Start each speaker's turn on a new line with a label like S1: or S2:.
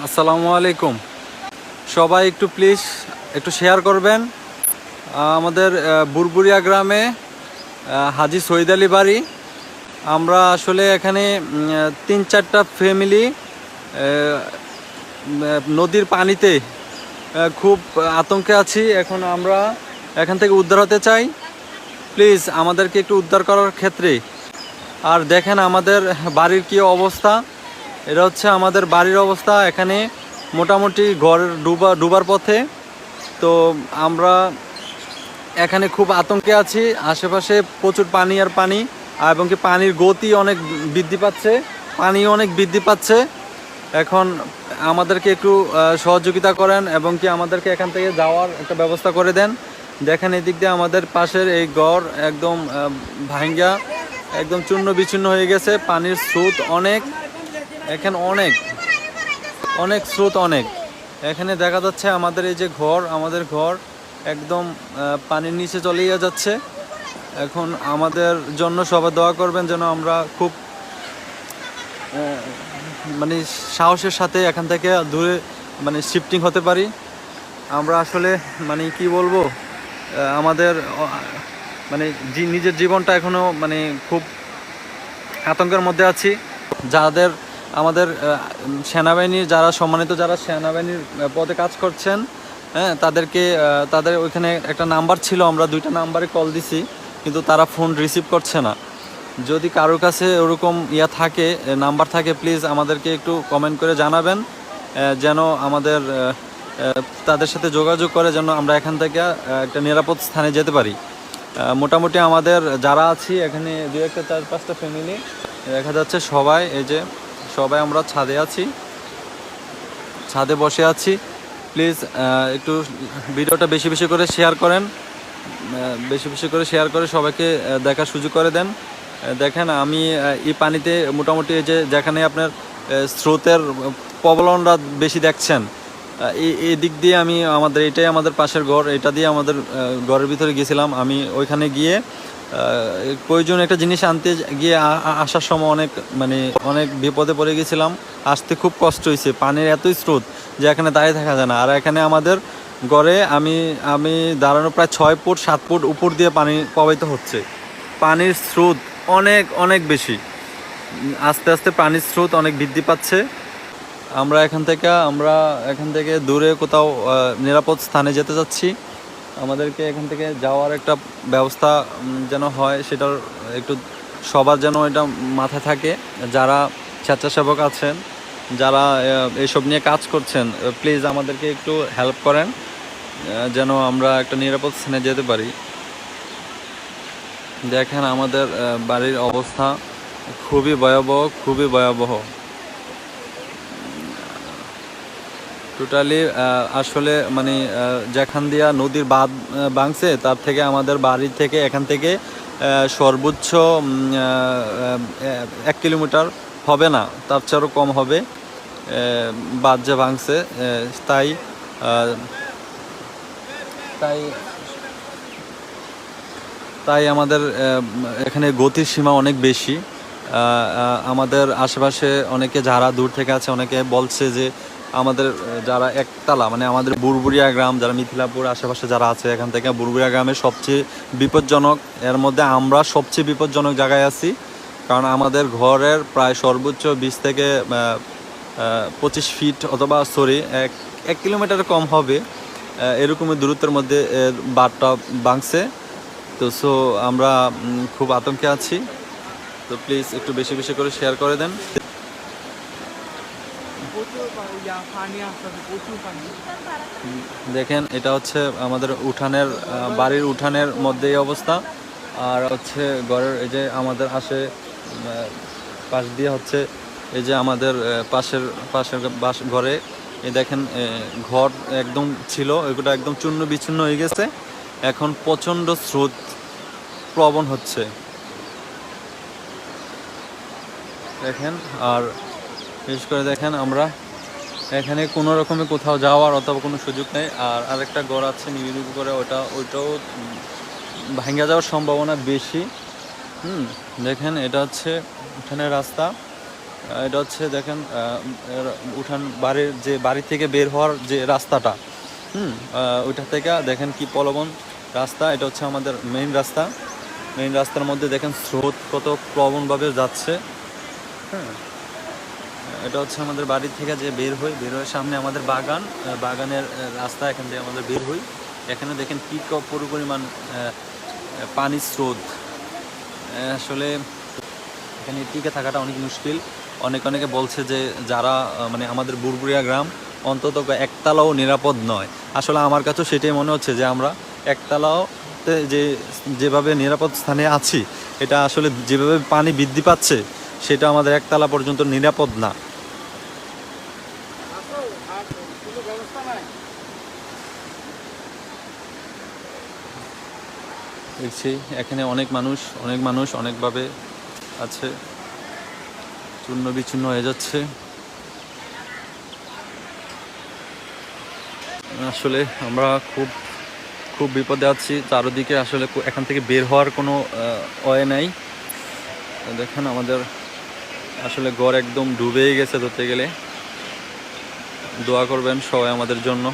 S1: আসসালামু আলাইকুম। সবাই একটু প্লিজ একটু শেয়ার করবেন। আমাদের বুরবুরিয়া গ্রামে হাজি সৈদ আলী বাড়ি। আমরা আসলে এখানে তিন চারটা ফ্যামিলি নদীর পানিতে খুব আতঙ্কে আছি। এখন আমরা এখান থেকে উদ্ধার হতে চাই। প্লিজ আমাদেরকে একটু উদ্ধার করার ক্ষেত্রে। আর দেখেন আমাদের বাড়ির কি অবস্থা। এটা হচ্ছে আমাদের বাড়ির অবস্থা। এখানে মোটামুটি ঘর ডুবা, ডুবার পথে। তো আমরা এখানে খুব আতঙ্কে আছি। আশেপাশে প্রচুর পানি আর পানি এবং কি পানির গতি অনেক বৃদ্ধি পাচ্ছে। পানি অনেক বৃদ্ধি পাচ্ছে। এখন আমাদেরকে একটু সহযোগিতা করেন এবং কি আমাদেরকে এখান থেকে যাওয়ার একটা ব্যবস্থা করে দেন। দেখেন এদিক দিয়ে আমাদের পাশের এই গড় একদম ভাঙ্গা, একদম চূর্ণ বিচ্ছিন্ন হয়ে গেছে। পানির স্রোত অনেক। এখানে অনেক অনেক স্রোত অনেক। এখানে দেখা যাচ্ছে আমাদের এই যে ঘর, আমাদের ঘর একদম পানির নিচে চলে যাচ্ছে। এখন আমাদের জন্য সবাই দোয়া করবেন যেন আমরা খুব মানে সাহসের সাথে এখান থেকে দূরে মানে শিফটিং হতে পারি। আমরা আসলে মানে কি বলব আমাদের মানে নিজের জীবনটা এখনও মানে খুব আতঙ্কের মধ্যে আছি। যাদের আমাদের সেনাবাহিনীর যারা, সম্মানিত যারা সেনাবাহিনীর পদে কাজ করছেন হ্যাঁ তাদেরকে তাদের ওইখানে একটা নাম্বার ছিল, আমরা দুইটা নাম্বারে কল দিছি, কিন্তু তারা ফোন রিসিভ করছে না। যদি কারোর কাছে ওরকম ইয়া থাকে নাম্বার থাকে, প্লিজ আমাদেরকে একটু কমেন্ট করে জানাবেন যেন আমাদের তাদের সাথে যোগাযোগ করে, যেন আমরা এখান থেকে একটা নিরাপদ স্থানে যেতে পারি। মোটামুটি আমাদের, যারা আছি, এখানে দু একটা, চার, পাঁচটা ফ্যামিলি দেখা যাচ্ছে সবাই, এই যে সবাই আমরা ছাদে আছি। ছাদে বসে আছি। প্লিজ একটু ভিডিওটা বেশি বেশি করে শেয়ার করেন। বেশি বেশি করে শেয়ার করে সবাইকে দেখার সুযোগ করে দেন। দেখেন, আমি এই পানিতে মোটামুটি এই যে যেখানে আপনার স্রোতের প্রবলনটা বেশি দেখছেন এই দিক দিয়ে আমি আমাদের, এটাই আমাদের পাশের ঘর, এটা দিয়ে আমাদের ঘরের ভিতরে গেছিলাম। আমি ওইখানে গিয়ে প্রয়োজন একটা জিনিস আনতে গিয়ে আসার সময় অনেক মানে অনেক বিপদে পড়ে গেছিলাম। আসতে খুব কষ্ট হয়েছে, পানির এতই স্রোত যে এখানে দাঁড়িয়ে থাকা যায় না। আর এখানে আমাদের গড়ে আমি আমি দাঁড়ানো প্রায় ছয় ফুট, সাত ফুট উপর দিয়ে পানি প্রবাহিত হচ্ছে। পানির স্রোত অনেক অনেক বেশি। আস্তে আস্তে পানির স্রোত অনেক বৃদ্ধি পাচ্ছে। আমরা এখান থেকে, আমরা এখান থেকে দূরে কোথাও নিরাপদ স্থানে যেতে চাচ্ছি আমাদেরকে এখান থেকে যাওয়ার একটা ব্যবস্থা যেন হয়, সেটার একটু সবার যেন এটা মাথায় থাকে। যারা স্বেচ্ছাসেবক আছেন, যারা এসব নিয়ে কাজ করছেন প্লিজ আমাদেরকে একটু হেল্প করেন যেন আমরা একটা নিরাপদ স্থানে যেতে পারি। দেখেন আমাদের বাড়ির অবস্থা খুবই ভয়াবহ খুবই ভয়াবহ। টোটালি আসলে মানে যেখান দিয়া নদীর বাঁধ ভাঙছে, তার থেকে আমাদের বাড়ি থেকে এখান থেকে সর্বোচ্চ এক কিলোমিটার হবে না, তার চেয়েও কম হবে বাঁধ যে ভাঙছে তাই তাই তাই আমাদের এখানে গতির সীমা অনেক বেশি আমাদের আশেপাশে অনেকে যারা দূর থেকে আছে, অনেকে বলছে যে আমাদের যারা একতলা মানে আমাদের বুরবুরিয়া গ্রাম, যারা মিথিলাপুর আশেপাশে যারা আছে এখান থেকে বুরবুরিয়া গ্রামে সবচেয়ে বিপজ্জনক, এর মধ্যে আমরা সবচেয়ে বিপজ্জনক জায়গায় আছি। কারণ আমাদের ঘরের প্রায় সর্বোচ্চ বিশ থেকে পঁচিশ ফিট অথবা সরি এক এক কিলোমিটার কম হবে। এরকমই দূরত্বের মধ্যে এর বাঁধটা ভাঙছে। তো সো আমরা খুব আতঙ্কে আছি। তো প্লিজ একটু বেশি বেশি করে শেয়ার করে দেন
S2: প্রচুর পা- ইয়া পানি আসতেছে প্রচুর পানি
S1: দেখেন, এটা হচ্ছে আমাদের উঠানের বাড়ির উঠানের মধ্যে অবস্থা। আর হচ্ছে ঘরের এই যে আমাদের আসে পাশ দিয়ে হচ্ছে এই যে আমাদের পাশের পাশের বাস ঘরে। এই দেখেন ঘর একদম ছিল, এগুলো একদম চূর্ণ বিচ্ছিন্ন হয়ে গেছে। এখন প্রচণ্ড স্রোত প্রবণ হচ্ছে। দেখেন, আর বিশেষ করে দেখেন আমরা এখানে কোনো রকমে কোথাও যাওয়ার অথবা কোনো সুযোগ নেই। আর আরেকটা গড় আছে নিবিড় করে ওটা, ওইটাও ভাঙ্গা যাওয়ার সম্ভাবনা বেশি। হুম, দেখেন, এটা হচ্ছে উঠানের রাস্তা। এটা হচ্ছে, দেখেন উঠান বাড়ির যে বাড়ি থেকে বের হওয়ার যে রাস্তাটা। হুম ওইটা থেকে, দেখেন কি পলবন রাস্তা। এটা হচ্ছে আমাদের মেইন রাস্তা। মেইন রাস্তার মধ্যে, দেখেন, স্রোত কত প্লবনভাবে যাচ্ছে। হ্যাঁ এটা হচ্ছে আমাদের বাড়ি থেকে যে বের হই, বের হয়ে সামনে আমাদের বাগান বাগানের রাস্তা এখান থেকে আমাদের বের হই। এখানে দেখেন কি পুরো পরিমাণ পানির স্রোত। আসলে এখানে টিকে থাকাটা অনেক মুশকিল। অনেক অনেকে বলছে যে যারা মানে আমাদের বুরবুরিয়া গ্রাম অন্তত একতলাও নিরাপদ নয়। আসলে আমার কাছেও সেটাই মনে হচ্ছে যে আমরা একতলাওতে যে, যেভাবে নিরাপদ স্থানে আছি, এটা আসলে যেভাবে পানি বৃদ্ধি পাচ্ছে সেটা আমাদের একতলা পর্যন্ত নিরাপদ না। দেখছি, এখানে অনেক মানুষ অনেক মানুষ অনেকভাবে আছে। চূর্ণ বিচ্ছিন্ন হয়ে যাচ্ছে। আসলে আমরা খুব খুব বিপদে আছি। চারদিকে আসলে এখান থেকে বের হওয়ার কোনো ওয়ে নাই। দেখেন আমাদের আসলে গড় একদম ডুবেই গেছে ধরতে গেলে। দোয়া করবেন সবাই আমাদের জন্য।